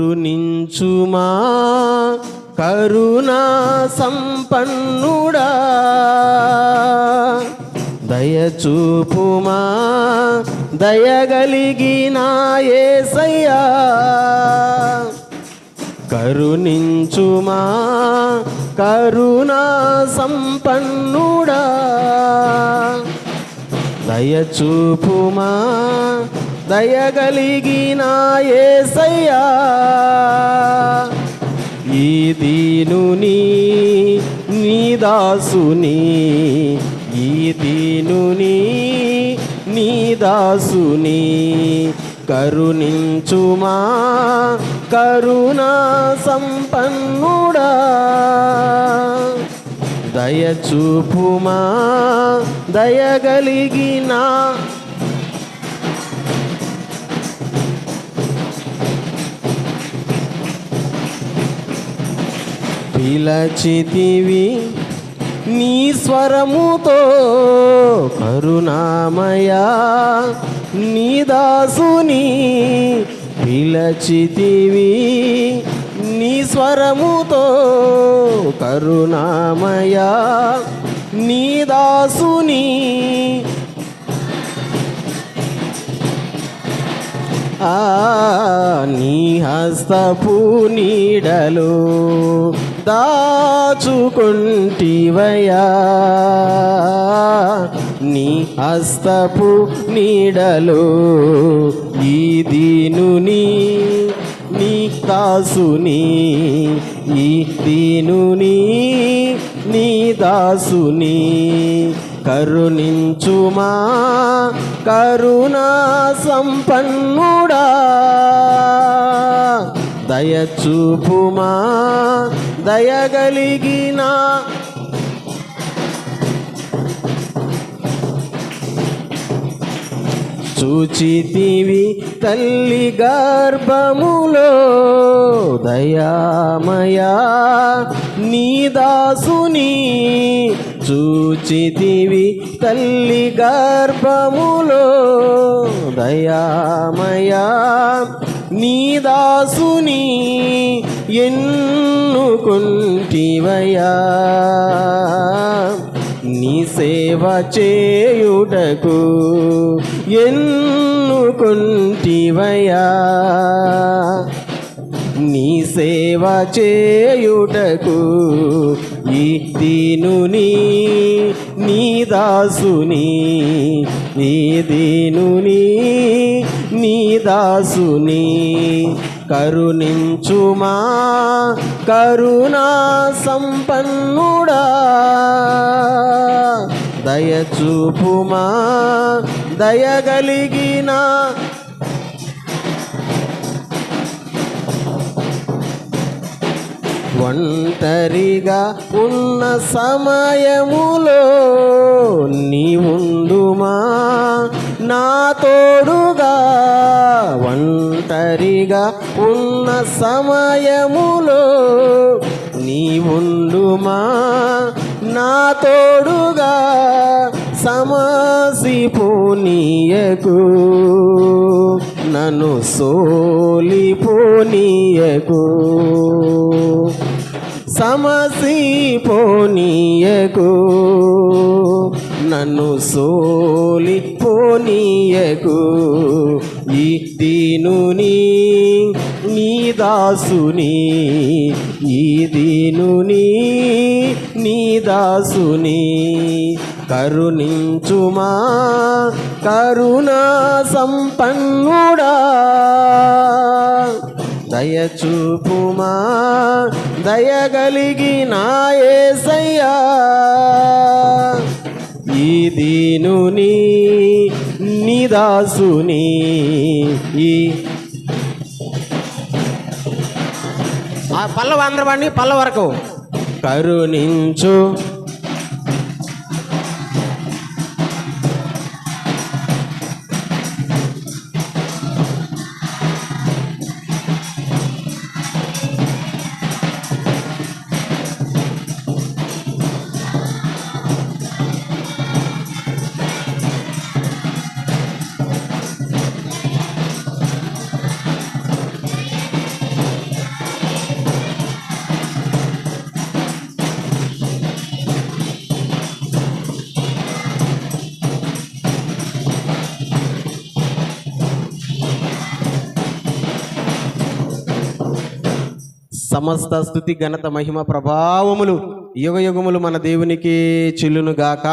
కరుణించుమా కరుణా సంపన్నుడా దయచూపుమా దయగలిగిన ఏసయ్యా. కరుణించుమా కరుణా సంపన్నుడా దయచూపుమా దయగలిగిన ఏసయ్యా ఈ దీనుని నీ దాసుని ఈ దీనుని నీ దాసుని కరుణించుమా కరుణా సంపన్నుడా దయచూపుమా దయగలిగిన నిలచితివి నీ స్వరముతో కరుణామయా. నీ దాసుని పిలచితివి నీ స్వరముతో కరుణామయా. నీ దాసుని ఆ నీ హస్తపు నీడలు దాచుకుంటివయా నీ హస్తపు నీడలు ఈ దీనుని నీ దాసుని ఈ దీనుని నీ దాసుని కరుణించుమా కరుణా సంపన్నుడా దయచూపుమా దయగలిగిన. చూచితివి తల్లి గర్భములో దయామయా నీ దాసుని చూచితివి తల్లి గర్భములో. దయామయా నీ దాసుని ఎన్నుకుంటివయా నీ సేవ చేయుటకు ఎన్నుకుంటివయా నీ సేవ చేయుటకు ఈ దీనుని నీ దాసుని ఈ దీనుని నీ దాసుని కరుణించుమా కరుణా సంపన్నుడా. దయచూపుమా దయగలిగిన ఒంటరిగా ఉన్న సమయములో నీ ఉందుమా నా తోడుగా ఒంటరిగా ఉన్న సమయములో నీ ఉండుమా? నా తోడుగా సమసిపోనీయకు నన్ను సోలిపోనీయకు సమసిపోనీయకు. నన్ను సోలిపోనీయకు. ఈ దీనుని నీ దాసుని ఈ దీనుని నీ దాసుని కరుణించుమా కరుణా సంపన్నుడా. దయచూపుమా దయగలిగిన ఏసయ్యా ఈ దీనుని నీ దాసుని ఈ ఆ పల్లవ అందరవాడిని పల్ల వరకు. కరుణించు సమస్త స్థుతి ఘనత మహిమ ప్రభావములు యుగ యుగములు మన దేవునికి చెల్లును గాక